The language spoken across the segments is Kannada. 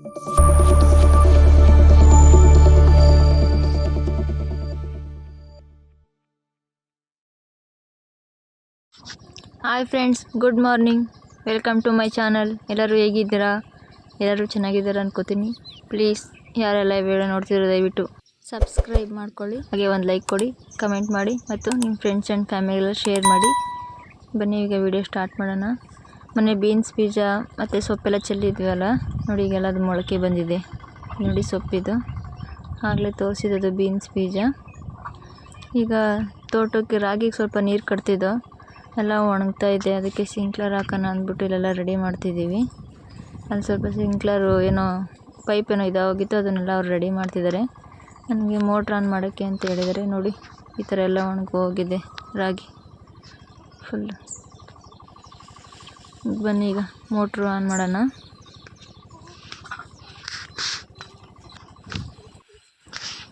Hi friends good morning welcome to my channel ಎಲ್ಲರೂ ಹೇಗಿದ್ದೀರಾ? ಎಲ್ಲರೂ ಚೆನ್ನಾಗಿದ್ದೀರಾ ಅನ್ಕೋತೀನಿ. ಪ್ಲೀಸ್ ಯಾರೆಲ್ಲ ವಿಡಿಯೋ ನೋಡ್ತಿರೋ ದಯವಿಟ್ಟು ಸಬ್ಸ್ಕ್ರೈಬ್ ಮಾಡ್ಕೊಳ್ಳಿ. ಹಾಗೆ ಒಂದು ಲೈಕ್ ಕೊಡಿ ಕಮೆಂಟ್ ಮಾಡಿ, ಮತ್ತು ನಿಮ್ಮ ಫ್ರೆಂಡ್ಸ್ ಆ್ಯಂಡ್ ಫ್ಯಾಮಿಲಿಗೆಲ್ಲ ಶೇರ್ ಮಾಡಿ. ಬನ್ನಿ, ಈಗ ವಿಡಿಯೋ ಸ್ಟಾರ್ಟ್ ಮಾಡೋಣ. ಮೊನ್ನೆ ಬೀನ್ಸ್ ಬೀಜ ಮತ್ತು ಸೊಪ್ಪೆಲ್ಲ ಚೆಲ್ಲಿದ್ವಲ್ಲ, ನೋಡಿ ಈಗೆಲ್ಲ ಅದು ಮೊಳಕೆ ಬಂದಿದೆ. ನೋಡಿ ಸೊಪ್ಪಿದು. ಆಗಲೇ ತೋರಿಸಿದ್ದು ಬೀನ್ಸ್ ಬೀಜ ಈಗ ತೋಟಕ್ಕೆ ರಾಗಿಗೆ ಸ್ವಲ್ಪ ನೀರು ಕಟ್ತಿದ್ದೋ, ಎಲ್ಲ ಒಣಗ್ತಾ ಇದೆ. ಅದಕ್ಕೆ ಸಿಂಕ್ಲರ್ ಹಾಕೋಣ ಅಂದ್ಬಿಟ್ಟು ಇಲ್ಲೆಲ್ಲ ರೆಡಿ ಮಾಡ್ತಿದ್ದೀವಿ. ಅಲ್ಲಿ ಸ್ವಲ್ಪ ಸಿಂಕ್ಲರು ಏನೋ ಪೈಪ್ ಏನೋ ಇದಾಗಿತ್ತು, ಅದನ್ನೆಲ್ಲ ಅವ್ರು ರೆಡಿ ಮಾಡ್ತಿದ್ದಾರೆ. ನನಗೆ ಮೋಟ್ರ್ ಆನ್ ಮಾಡೋಕ್ಕೆ ಅಂತ ಹೇಳಿದ್ದಾರೆ. ನೋಡಿ, ಈ ಥರ ಎಲ್ಲ ಒಣಗೋಗಿದೆ ರಾಗಿ. ಫುಲ್ ಬನ್ನಿ ಈಗ. ಮೋಟ್ರು ಆನ್ ಮಾಡೋಣ.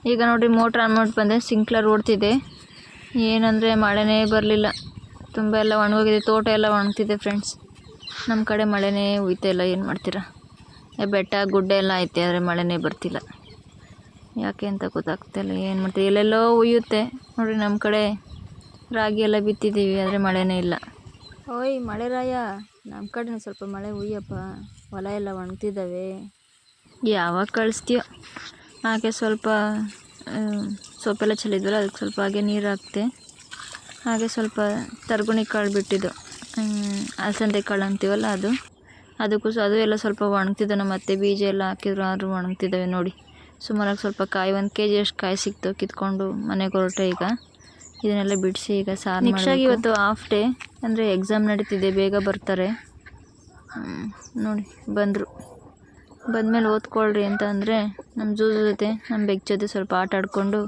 ಈಗ ನೋಡಿ ಮೋಟ್ರ್ ಆನ್ ಮಾಡಿ ಬಂದೆ. ಸಿಂಕ್ಲರ್ ಓಡ್ತಿದೆ. ಏನಂದರೆ ಮಳೆನೇ ಬರಲಿಲ್ಲ. ತುಂಬ ಎಲ್ಲ ಒಣಗೋಗಿದೆ. ತೋಟ ಎಲ್ಲ ಒಣಗ್ತಿದೆ ಫ್ರೆಂಡ್ಸ್. ನಮ್ಮ ಕಡೆ ಮಳೆನೇ ಇಲ್ಲ. ಏನು ಮಾಡ್ತೀರಾ? ಬೆಟ್ಟ, ಗುಡ್ಡ ಎಲ್ಲ ಐತೆ, ಆದರೆ ಮಳೆನೇ ಬರ್ತಿಲ್ಲ. ಯಾಕೆ ಅಂತ ಗೊತ್ತಾಗ್ತಿಲ್ಲ ಏನು ಮಾಡ್ತೀವಿ ಎಲ್ಲೆಲ್ಲೋ ಉಯ್ಯುತ್ತೆ. ನೋಡಿ ನಮ್ಮ ಕಡೆ ರಾಗಿ ಎಲ್ಲ ಬಿತ್ತಿದ್ದೀವಿ, ಆದರೆ ಮಳೆನೇ ಇಲ್ಲ. ಓಯ್, ಮಳೆ ರಾಯ? ನಮ್ಮ ಕಡೆ ಸ್ವಲ್ಪ ಮಳೆ ಹುಯ್ಯಪ್ಪ. ಹೊಲ ಎಲ್ಲ ಒಣಗ್ತಿದ್ದಾವೆ ಯಾವಾಗ ಕಳಿಸ್ತೀಯೋ? ಹಾಗೆ ಸ್ವಲ್ಪ ಸೊಪ್ಪೆಲ್ಲ ಚೆಲ್ಲಿದ್ವಲ್ಲ ಅದಕ್ಕೆ ಸ್ವಲ್ಪ ಹಾಗೆ ನೀರು ಹಾಕ್ತೆ. ಹಾಗೆ ಸ್ವಲ್ಪ ತರ್ಗುಣಿ ಕಾಳು ಬಿಟ್ಟಿದ್ದು. ಅಲಸಂದೆ ಕಾಳು ಅಂತೀವಲ್ಲ ಅದು. ಅದಕ್ಕೂ ಸಹ ಅದು ಎಲ್ಲ ಸ್ವಲ್ಪ ಒಣಗ್ತಿದ್ದು. ನಮ್ಮ ಅತ್ತೆ ಬೀಜ ಎಲ್ಲ ಹಾಕಿದ್ರು, ಆದರೂ ಒಣಗ್ತಿದ್ದಾವೆ ನೋಡಿ. ಸುಮಾರಾಗಿ ಸ್ವಲ್ಪ ಕಾಯಿ, ಒಂದು ಕೆ ಜಿ ಅಷ್ಟು ಕಾಯಿ ಸಿಕ್ತು ಕಿತ್ಕೊಂಡು ಮನೆಗೆ ಹೊರಟೆ ಈಗ. ಇದನ್ನೆಲ್ಲ ಬಿಡಿಸಿ ಈಗ ಸಾರು ಮಿಕ್ಸಾಗಿ ಇವತ್ತು ಹಾಫ್ ಡೇ ಅಂದರೆ ಎಕ್ಸಾಮ್ ನಡೀತಿದೆ, ಬೇಗ ಬರ್ತಾರೆ. ನೋಡಿ, ಬಂದರು. ಬಂದಮೇಲೆ ಓದ್ಕೊಳ್ರಿ ಅಂತ ಅಂದರೆ ನಮ್ಮ ಜೂಜು ಜೊತೆ ನಮ್ಮ ಬೆಕ್ ಜೊತೆ ಸ್ವಲ್ಪ ಆಟ ಆಡಿಕೊಂಡು,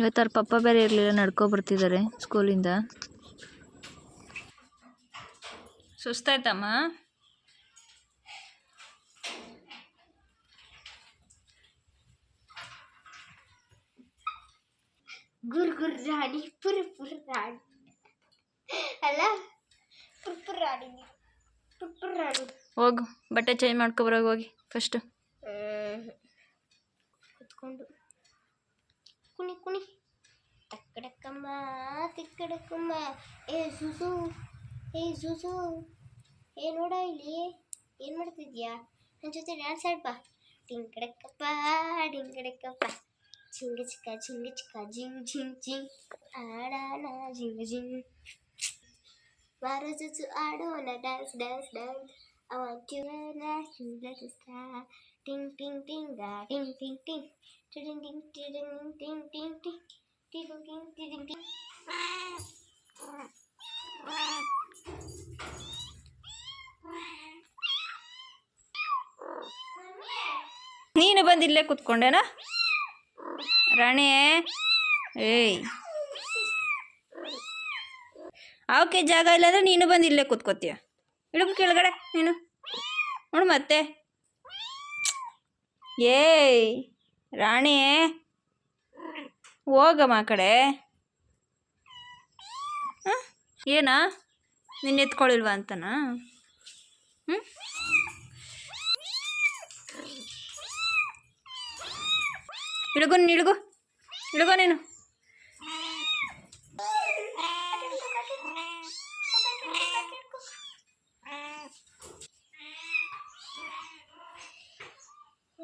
ಇವತ್ತು ಅವ್ರ ಪಪ್ಪ ಬೇರೆ ಇರಲಿಲ್ಲ, ನಡ್ಕೊ ಬರ್ತಿದ್ದಾರೆ ಸ್ಕೂಲಿಂದ ಸುಸ್ತಾಯ್ತಮ್ಮ? ಗುರ್ ಗುರ್ ರಾಣಿ ಪುರ್ ಪುರ್ ರಾಣಿ ಅಲ್ಲ ಪುರ್ ಪುರ್ ರಾಣಿ ಪುರ್ ಪುರ್ ರಾಣಿ ಹೋಗು ಬಟ್ಟೆ ಚೇಂಜ್ ಮಾಡ್ಕೊಬರೋಗಿ ಹೋಗಿ ಫಸ್ಟು ಕುತ್ಕೊಂಡು. ಕುಣಿ ಕುಣಿ. ತಕ್ಕಡಕ್ಕಮ್ಮ ತಿಕ್ಕಡಕ್ಕಮ್ಮ ಏ ಸುಸು. ಏ ಸುಸು. ಏ ನೋಡ ಇಲ್ಲಿ. ಏನು ಮಾಡ್ತಿದ್ಯಾ? ನನ್ನ ಜೊತೆ ಡ್ಯಾನ್ಸ್ ಆಡ್ಬಾ. ಟಿಂಕಡಕ್ಕಪ್ಪ ಡಿಂಕಡಕ್ಕಪ್ಪ ಚಿಂಗ ಚಿಕ್ಕ ಚಿಂಗ ಚಿಕ್ಕ ಜಿಂಗ್ ಜಿಂಗ್ ಜಿಂಗ್. ಆಡೋಣ ಜಿಂಗ ಜಿಂಗ್. ಬಾರೋ ಸುಸು ಆಡೋಣ dance, dance, dance. I want you to let you let us start. Ding ding ding da ding ding ding. Ding ding ding ding ding ding ding. Ding ding ding ding ding. ನೀನು ಬಂದು ಇಲ್ಲೇ ಕೂತ್ಕೊಂಡೇನಾ ರಾಣಿ ಏಯ್ ಅವಕ್ಕೆ ಜಾಗ ಇಲ್ಲ ಅಂದ್ರೆ ನೀನು ಬಂದು ಇಲ್ಲೇ ಕೂತ್ಕೋತೀಯ. ಇಡಮ್ ಕೆಳಗಡೆ ನೀನು. ನೋಡು ಮತ್ತೆ. ಏಯ್, ರಾಣಿ. ಹೋಗಮ್ಮ ಆ ಕಡೆ. ಹ? ಏನಾ? ನಿನ್ನ ಎತ್ಕೊಳ್ಳಿಲ್ವಾ ಅಂತನಾ? ಹ್ಞೂ ಇಳಗು ನೀನು ಇಳಗೋ ನೀನು ಬೇಕು ಮರಿಗಳೆಲ್ಲ ನೋಡಿ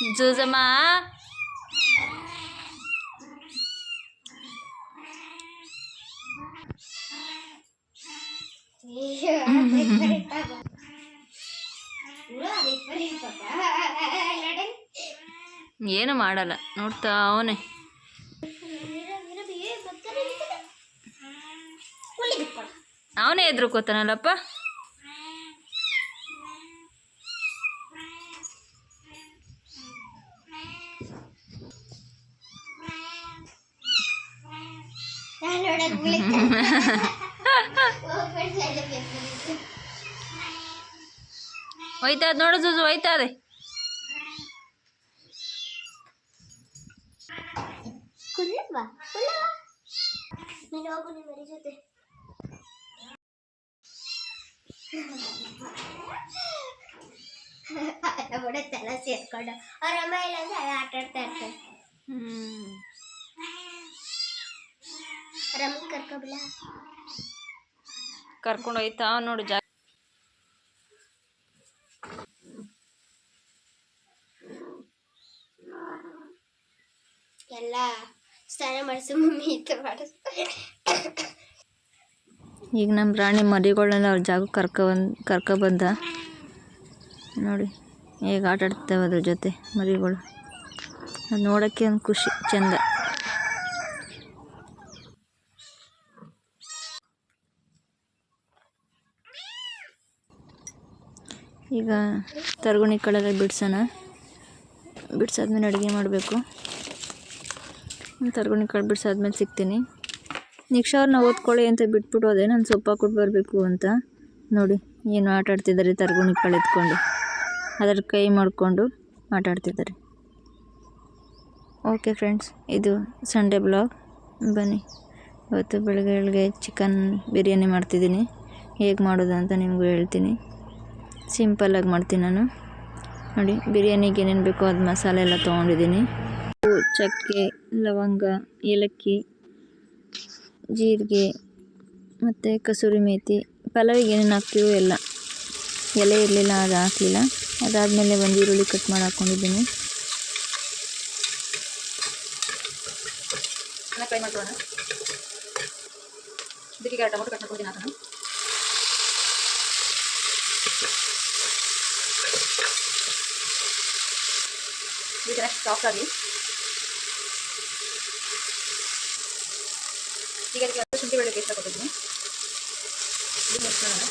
ಮರಿಗಳೆಲ್ಲ ಬಿಟ್ಟಾಡ್ಬೋಗ ಜೂಜಮ್ಮ ಏನು ಮಾಡಲ್ಲ ನೋಡ್ತಾ ಅವನೇ ಅವನೇ ಎದ್ರುಕೋತಾನಲ್ಲಪ್ಪ ನೋಡಕ್ ಹೋಗ್ಬಿಡ್ತಾರೆ ಹೋಯ್ತಾ ಅದ್ ನೋಡು ಜೂಜು ಹೋಯ್ತಾ ಅದೇ ಕುಲ್ಲವಾ ಕುಲ್ಲವಾ ನೀನು ಹೋಗು ನಿಮ್ಮ ಮರಿ ಜೊತೆ ಆಟ ಬಿಡುತ್ತೆಲ್ಲ ಸೇರ್ಕೊಂಡು ಅವ್ರ ಅಮ್ಮ ಇಲ್ಲ ಅಂದ್ರೆ ಅದೇ ಆಟ ಆಡ್ತಾ ಇರ್ತಾರೆ ರಮ್ಗೆ ಕರ್ಕೊಬಿಲ್ಲ ಕರ್ಕೊಂಡು ಹೋಯ್ತಾ? ನೋಡು ಜಾ ಎಲ್ಲ ಸ್ನಾನ ಮಾಡಿಸು ಮಮ್ಮಿ ಮಾಡಿಸು ಈಗ ನಮ್ಮ ರಾಣಿ ಮರಿಗಳನ್ನೆಲ್ಲ ಅವ್ರ ಜಾಗಕ್ಕೆ ಕರ್ಕ ಕರ್ಕೊಬಂದ ನೋಡಿ ಹೇಗೆ ಆಟ ಆಡ್ತೇವೆ ಅದ್ರ ಜೊತೆ ಮರಿಗಳು. ಅದು ನೋಡೋಕ್ಕೆ ಒಂದು ಖುಷಿ ಚೆಂದ. ಈಗ ತರಗುಣಿ ಕಳೆದ ಬಿಡ್ಸೋಣ. ಬಿಡ್ಸಾದ್ಮೇಲೆ ಅಡುಗೆ ಮಾಡಬೇಕು. ತರಗುಣಿ ಕಳೆ ಬಿಡ್ಸಾದ್ಮೇಲೆ ಸಿಗ್ತೀನಿ. ನಿಕ್ಷಾ ಅವ್ರನ್ನ ಓದ್ಕೊಳ್ಳಿ ಅಂತ ಬಿಟ್ಬಿಟ್ಟು ಹೋದೆ. ನಾನು ಸೊಪ್ಪ ಕೊಟ್ಟು ಬರಬೇಕು ಅಂತ. ನೋಡಿ, ಏನು ಆಟ ಆಡ್ತಿದ್ದಾರೆ ಕಳೆ ಎತ್ಕೊಂಡು. ಅದರ ಕೈ ಮಾಡಿಕೊಂಡು ಆಟಾಡ್ತಿದ್ದಾರೆ. ಓಕೆ ಫ್ರೆಂಡ್ಸ್, ಇದು ಸಂಡೇ ಬ್ಲಾಗ್. ಬನ್ನಿ. ಇವತ್ತು ಬೆಳಗ್ಗೆ ಬೆಳಗ್ಗೆ ಚಿಕನ್ ಬಿರಿಯಾನಿ ಮಾಡ್ತಿದ್ದೀನಿ. ಹೇಗೆ ಮಾಡೋದು ಅಂತ ನಿಮಗೂ ಹೇಳ್ತೀನಿ. ಸಿಂಪಲ್ಲಾಗಿ ಮಾಡ್ತೀನಿ ನಾನು. ನೋಡಿ ಬಿರಿಯಾನಿಗೆ ಏನೇನು ಬೇಕೋ ಅದು ಮಸಾಲೆ ಎಲ್ಲ ತೊಗೊಂಡಿದ್ದೀನಿ. ಚಕ್ಕೆ, ಲವಂಗ, ಏಲಕ್ಕಿ, ಜೀರಿಗೆ, ಮತ್ತು ಕಸೂರಿ ಮೇಥಿ ಪಲಾವಿಗೆ ಏನೇನು ಹಾಕ್ತೀವೋ ಎಲ್ಲ. ಎಲೆ ಇರಲಿಲ್ಲ, ಅದು ಹಾಕಲಿಲ್ಲ. ಅದಾದಮೇಲೆ ಒಂದು ಈರುಳ್ಳಿ ಕಟ್ ಮಾಡಿ ಹಾಕ್ಕೊಂಡಿದ್ದೀನಿ ಟೊಮೊಟೊ ಕಟ್ ಹಾಕೋಣ ಇದು ಚೆನ್ನಾಗಿ ಸಾಫ್ಟ್ ಆಗಲಿ ಈಗ ಅದಕ್ಕೆ ಒಂದು ಶುಂಠಿ ಬೆಳ್ಳುಳ್ಳಿ ಪೇಸ್ಟ್ ಹಾಕೋತಿದ್ದೀನಿ ಇದು ಮಿಕ್ಸ್ ಮಾಡೋಣ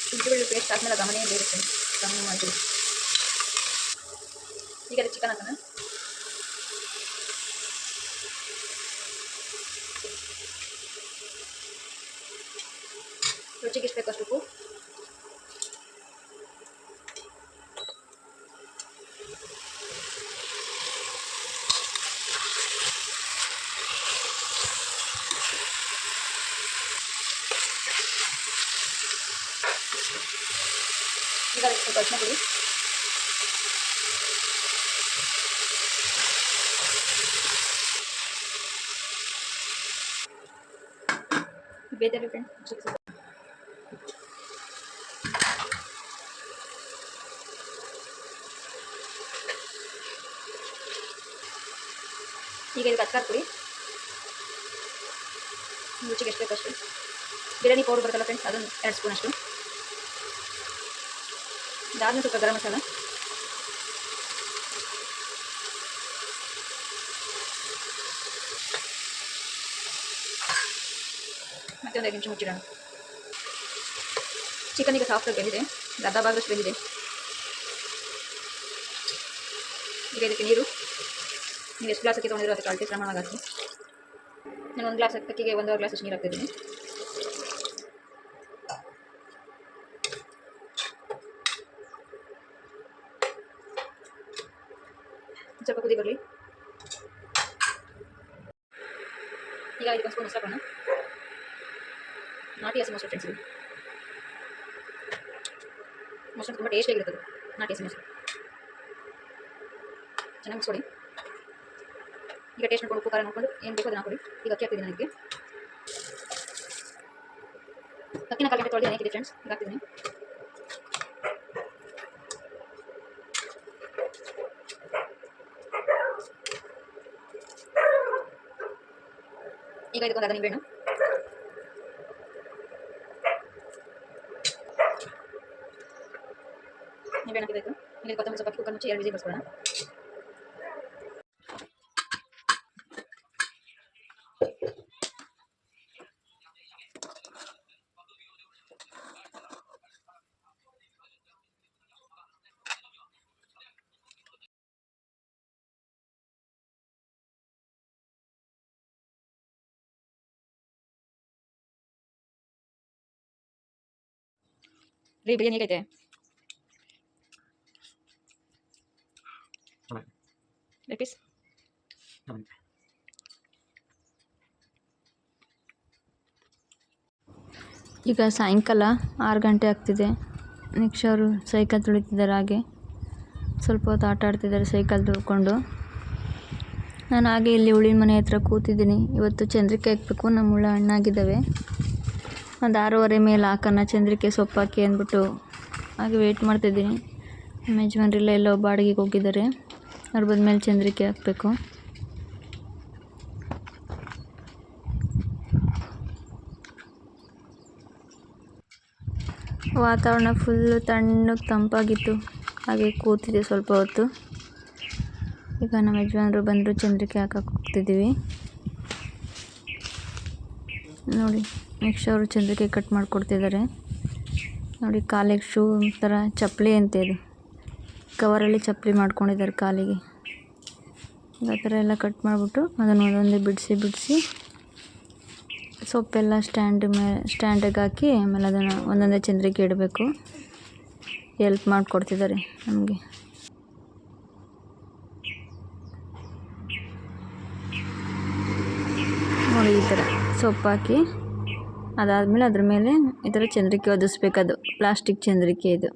ಶುಂಠಿ ಬೆಳ್ಳುಳ್ಳಿ ಪೇಸ್ಟ್ ಆದಮೇಲೆ ಗಮನೇ ಬೇರುತ್ತೆ ಗಮನ ಮಾಡ್ತೀವಿ ಈಗ ಅದಕ್ಕೆ ಚಿಕನ್ ಹಾಕೋಣ ರುಚಿಗೆ ಎಷ್ಟು ಬೇಕೋ ಅಷ್ಟು ಉಪ್ಪು ಈಗ ಅದಕ್ಕೆ ಸ್ವಲ್ಪ ಅರಿಶಿನ ಪುಡಿ ಬೇರೆ ಫ್ರೆಂಡ್ ಈಗ ಇದು ಅಚ್ಚಾರ ಪುಡಿ ರುಚಿಗೆ ಎಷ್ಟು ಬೇಕಷ್ಟು ಬಿರಿಯಾನಿ ಪೌಡರ್ ಬರುತ್ತಲ್ಲ ಫ್ರೆಂಡ್ಸ್ ಅದೊಂದು ಎರಡು ಸ್ಪೂನ್ ಅಷ್ಟು. ಇದಾದ್ಮೇಲೆ ಸ್ವಲ್ಪ ಗರಂ ಮಸಾಲ. ಮತ್ತೆ ಒಂದು ಐದು ಮುಚ್ಚಿಡೋಣ ಚಿಕನ್ ಈಗ ಸಾಫ್ಟಾಗಿ ಬೆಂದಿದೆ. ಅರ್ಧ ಭಾಗದಷ್ಟು ಬೆಂದಿದೆ. ಈಗ ಇದಕ್ಕೆ ನೀರು. ನೀವು ಎಷ್ಟು ಗ್ಲಾಸ್ ಅಕ್ಕಿ ತೊಗೊಂಡಿರೋ ಅದಕ್ಕೆ ಅಳತೆ ಪ್ರಮಾಣ ಹಾಕಿ. ನಾನು ಒಂದು ಗ್ಲಾಸ್ ಅಕ್ಕಿಗೆ ಒಂದೂವರೆ ಗ್ಲಾಸ್ ಅಷ್ಟು ನೀರು ಹಾಕ್ತಿದ್ದೀನಿ ಸ್ವಲ್ಪ ಕುದಿ ಬರಲಿ. ಈಗ ಇದಕ್ಕೆ ಒಂದು ಸ್ಪೂನ್ ಹಾಕೋಣ. ನಾಟಿ ಹಸಿ ಮೊಸರು ಫ್ರೆಂಡ್ಸ್ ಇದು ಮೊಸರು ತುಂಬ ಟೇಸ್ಟಿಯಾಗಿರ್ತದೆ ನಾಟಿ ಹಸಿ ಮೊಸರು ಚೆನ್ನಾಗಿ ಮಿಕ್ಸ್ಕೊಡಿ ಈಗ ಟೇಸ್ಟ್ ಮಾಡ್ಕೊಂಡು ಉಪ್ಪು ಖಾರ ನೋಡ್ಕೊಂಡು ಏನು ಬೇಕೋ ಅದನ್ನ ಹಾಕೊಳ್ಳಿ ಈಗ ಅಕ್ಕಿ ಹಾಕ್ತಿದ್ದೀನಿ ಅದಕ್ಕೆ ಅಕ್ಕಿನ ಕಾಲು ಗಂಟೆ ತೊಳೆದು ಹಾಕಿದೆ ಫ್ರೆಂಡ್ಸ್ ಈಗ ಹಾಕ್ತಿದ್ದೀನಿ ಈಗ ಇದಕ್ಕೊಂದು ಅರ್ಧ ನಿಂಬೆಹಣ್ಣು వేయడానికి నేను కొత్తిమీర చపాతి కుక్కర్ నుంచి ఏడు విజయ్ వస్తున్నాను రేపు బిర్యానీకి అయితే ಲೆಗ್ ಪೀಸ್ ಈಗ ಸಾಯಂಕಾಲ ಆರು ಗಂಟೆ ಆಗ್ತಿದೆ. ನೆಕ್ಸ್ಟ್ ಅವರು ಸೈಕಲ್ ತುಳಿತಿದ್ದಾರೆ ಹಾಗೆ. ಸ್ವಲ್ಪ ಹೊತ್ತು ಆಟ ಆಡ್ತಿದ್ದಾರೆ ಸೈಕಲ್ ತುಳ್ಕೊಂಡು. ನಾನು ಹಾಗೆ ಇಲ್ಲಿ ಹುಳಿ ಮನೆ ಹತ್ರ ಕೂತಿದ್ದೀನಿ. ಇವತ್ತು ಚಂದ್ರಿಕೆ ಹಾಕಬೇಕು. ನಮ್ಮ ಉಳ್ಳ ಹಣ್ಣಾಗಿದ್ದಾವೆ. ಒಂದು ಆರೂವರೆ ಮೇಲೆ ಹಾಕೋಣ. ಚಂದ್ರಿಕೆ ಸೊಪ್ಪು ಹಾಕಿ ಅಂದ್ಬಿಟ್ಟು ಹಾಗೆ ವೇಟ್ ಮಾಡ್ತಿದ್ದೀನಿ. ನಮ್ಮ ಯಜಮಾನ್ರೆಲ್ಲ ಎಲ್ಲೋ ಬಾಡಿಗೆಗೆ ಹೋಗಿದ್ದಾರೆ. ಅವ್ರು ಮೇಲೆ ಚಂದ್ರಿಕೆ ಹಾಕಬೇಕು. ವಾತಾವರಣ ಫುಲ್ಲು ತಣ್ಣಗೆ ತಂಪಾಗಿತ್ತು. ಹಾಗೆ ಕೂತಿದ್ದೆ ಸ್ವಲ್ಪ ಹೊತ್ತು. ಈಗ ನಮ್ಮ ಯಜಮಾನರು ಬಂದರು ಚಂದ್ರಿಕೆ ಹಾಕಕ್ಕೆ ಹೋಗ್ತಿದ್ದೀವಿ. ನೋಡಿ ನೆಕ್ಸ್ಟ್ ಅವರು ಚಂದ್ರಿಕೆ ಕಟ್ ಮಾಡಿಕೊಡ್ತಿದ್ದಾರೆ. ನೋಡಿ, ಕಾಲಿಗೆ ಶೂ ಒಂಥರ ಚಪ್ಪಲಿ ಅಂತೆ ಇದು ಕವರಲ್ಲಿ ಚಪ್ಪಲಿ ಮಾಡ್ಕೊಂಡಿದ್ದಾರೆ ಕಾಲಿಗೆ. ಆ ಥರ ಎಲ್ಲ ಕಟ್ ಮಾಡಿಬಿಟ್ಟು ಅದನ್ನು ಒಂದೊಂದೇ ಬಿಡಿಸಿ ಬಿಡಿಸಿ ಸೊಪ್ಪೆಲ್ಲ ಸ್ಟ್ಯಾಂಡ್ ಮೇ, ಸ್ಟ್ಯಾಂಡಿಗೆ ಹಾಕಿ ಆಮೇಲೆ ಅದನ್ನು ಒಂದೊಂದೇ ಚಂದ್ರಿಕೆ ಇಡಬೇಕು. ಎಲ್ಪ್ ಮಾಡಿಕೊಡ್ತಿದ್ದಾರೆ ನಮಗೆ. ನೋಡಿ ಈ ಥರ ಸೊಪ್ಪು ಹಾಕಿ ಅದಾದಮೇಲೆ ಅದ್ರ ಮೇಲೆ ಈ ಥರ ಚಂದ್ರಿಕೆ ಒದಿಸ್ಬೇಕದು ಪ್ಲಾಸ್ಟಿಕ್ ಚಂದ್ರಿಕೆ ಇದು.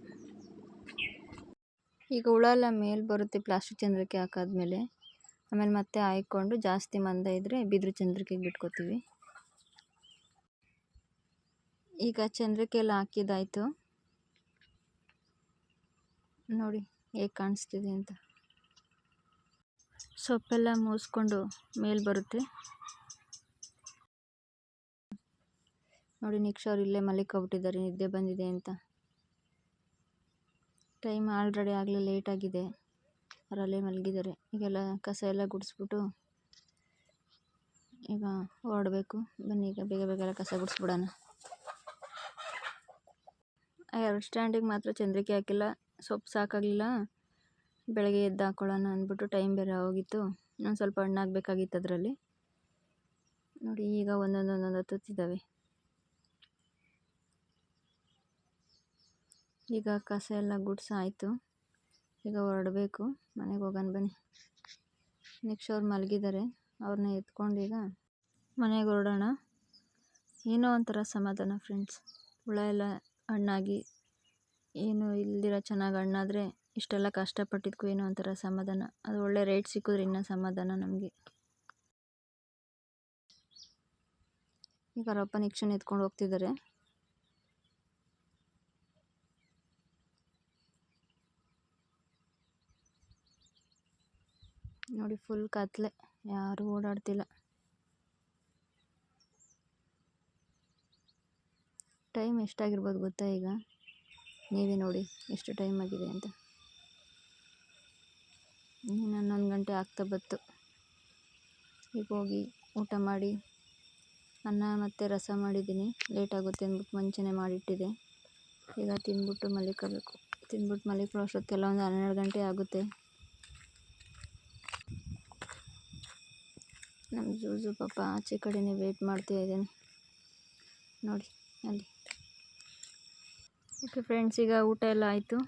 ಈಗ ಹುಳ ಎಲ್ಲ ಮೇಲೆ ಬರುತ್ತೆ ಪ್ಲಾಸ್ಟಿಕ್ ಚಂದ್ರಕ್ಕೆ ಹಾಕಾದ್ಮೇಲೆ. ಆಮೇಲೆ ಮತ್ತೆ ಹಾಯ್ಕೊಂಡು ಜಾಸ್ತಿ ಮಂದ ಇದ್ದರೆ ಬಿದಿರು ಚಂದ್ರಕ್ಕೆ ಬಿಟ್ಕೋತೀವಿ. ಈಗ ಚಂದ್ರಕ್ಕೆ ಎಲ್ಲ ಹಾಕಿದ್ದಾಯಿತು. ನೋಡಿ ಹೇಗೆ ಕಾಣಿಸ್ತಿದೆ ಅಂತ. ಸೊಪ್ಪೆಲ್ಲ ಮೂಸ್ಕೊಂಡು ಮೇಲೆ ಬರುತ್ತೆ. ನೋಡಿ ನಿಕ್ಷ ಅವ್ರು ಇಲ್ಲೇ ಮಲಿಕೊಬಿಟ್ಟಿದ್ದಾರೆ ನಿದ್ದೆ ಬಂದಿದೆ ಅಂತ. ಟೈಮ್ ಆಲ್ರೆಡಿ ಆಗಲೇ ಲೇಟ್ ಆಗಿದೆ. ಮಲಗಿದ್ದಾರೆ. ಈಗೆಲ್ಲ ಕಸ ಎಲ್ಲ ಗುಡಿಸ್ಬಿಟ್ಟು ಈಗ ಹೊರಡ್ಬೇಕು ಬನ್ನಿ ಈಗ ಬೇಗ ಬೇಗ ಎಲ್ಲ ಕಸ ಗುಡಿಸ್ಬಿಡೋಣ. ಎರಡು ಸ್ಟ್ಯಾಂಡಿಗೆ ಮಾತ್ರ ಚಂದ್ರಿಕೆ ಹಾಕಿಲ್ಲ. ಸೊಪ್ಪು ಸಾಕಾಗಲಿಲ್ಲ. ಬೆಳಗ್ಗೆ ಎದ್ದು ಹಾಕೊಳ್ಳೋಣ ಅಂದ್ಬಿಟ್ಟು ಟೈಮ್ ಬೇರೆ ಹೋಗಿತ್ತು. ಇನ್ನೊಂದು ಸ್ವಲ್ಪ ಹಣ್ಣಾಗಬೇಕಾಗಿತ್ತು ಅದರಲ್ಲಿ. ನೋಡಿ ಈಗ ಒಂದೊಂದು ಒಂದೊಂದು ಹತ್ತುತ್ತಿದ್ದಾವೆ. ಈಗ ಕಸ ಎಲ್ಲ ಗುಡ್ಸಾಯಿತು ಈಗ ಹೊರಡಬೇಕು. ಮನೆಗೆ ಹೋಗೋಣ ಬನ್ನಿ. ನೆಕ್ಸ್ಟ್ ಅವ್ರು ಮಲಗಿದ್ದಾರೆ ಅವ್ರನ್ನ ಎತ್ಕೊಂಡು ಈಗ ಮನೆಗೆ ಹೊರಡೋಣ. ಏನೋ ಒಂಥರ ಸಮಾಧಾನ ಫ್ರೆಂಡ್ಸ್. ಹುಳ ಎಲ್ಲ ಹಣ್ಣಾಗಿ ಏನು ಇಲ್ದಿರ ಚೆನ್ನಾಗಿ ಹಣ್ಣಾದರೆ ಇಷ್ಟೆಲ್ಲ ಕಷ್ಟಪಟ್ಟಿದ್ದಕ್ಕೂ ಏನೋ ಒಂಥರ ಸಮಾಧಾನ. ಅದು ಒಳ್ಳೆ ರೇಟ್ ಸಿಕ್ಕಿದ್ರೆ ಇನ್ನೂ ಸಮಾಧಾನ ನಮಗೆ. ಈಗ ಅವರಪ್ಪ ನಿಕ್ಷನ್ ಎತ್ಕೊಂಡು ಹೋಗ್ತಿದ್ದಾರೆ ನೋಡಿ ಫುಲ್ ಕತ್ಲೆ. ಯಾರೂ ಓಡಾಡ್ತಿಲ್ಲ. ಟೈಮ್ ಎಷ್ಟಾಗಿರ್ಬೋದು ಗೊತ್ತಾ ಈಗ? ನೀವೇ ನೋಡಿ ಎಷ್ಟು ಟೈಮ್ ಆಗಿದೆ ಅಂತ. ಇನ್ನೇನು ಹನ್ನೊಂದು ಗಂಟೆ ಆಗ್ತಾ ಬತ್ತು ಈಗ ಹೋಗಿ ಊಟ ಮಾಡಿ, ಅನ್ನ ಮತ್ತು ರಸ ಮಾಡಿದ್ದೀನಿ. ಲೇಟ್ ಆಗುತ್ತೆ ಅಂದ್ಬಿಟ್ಟು ಮುಂಚೆನೇ ಮಾಡಿಟ್ಟಿದೆ ಈಗ ತಿಂದ್ಬಿಟ್ಟು ಮಲಿಕೋಬೇಕು. ತಿಂದ್ಬಿಟ್ಟು ಮಲಿಕೊಳ್ಳೋ ಅಷ್ಟೊತ್ತಿಗೆಲ್ಲ ಒಂದು ಹನ್ನೆರಡು ಗಂಟೆ ಆಗುತ್ತೆ. ನಮ್ಮ ಜೂಜು ಪಾಪ ಆಚೆ ಕಡೆನೇ ವೆಯ್ಟ್ ಮಾಡ್ತಾ ಇದ್ದೀನಿ. ನೋಡಿ, ಅಲ್ಲಿ. ಓಕೆ ಫ್ರೆಂಡ್ಸ್ ಈಗ ಊಟ ಎಲ್ಲ ಆಯಿತು.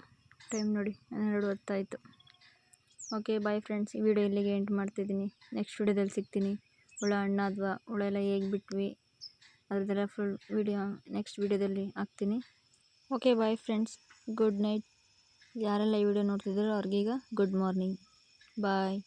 ಟೈಮ್ ನೋಡಿ, ಹನ್ನೆರಡು ಹೊತ್ತಾಯಿತು. ಓಕೆ ಬಾಯ್ ಫ್ರೆಂಡ್ಸ್ ಈ ವಿಡಿಯೋ ಇಲ್ಲಿಗೆ ಎಂಟ್ ಮಾಡ್ತಿದ್ದೀನಿ. ನೆಕ್ಸ್ಟ್ ವಿಡಿಯೋದಲ್ಲಿ ಸಿಗ್ತೀನಿ. ಹುಳ ಅಥವಾ ಹುಳ ಎಲ್ಲ ಹೇಗೆ ಬಿಟ್ವಿ? ಅದ್ರದ್ದೆಲ್ಲ ಫುಲ್ ವಿಡಿಯೋ ನೆಕ್ಸ್ಟ್ ವಿಡಿಯೋದಲ್ಲಿ ಹಾಕ್ತೀನಿ. Okay bye friends good night ಯಾರೆಲ್ಲ ಈ ವಿಡಿಯೋ ನೋಡ್ತಿದ್ದಾರೋ ಅವ್ರಿಗೀಗ ಗುಡ್ ಮಾರ್ನಿಂಗ್ ಬಾಯ್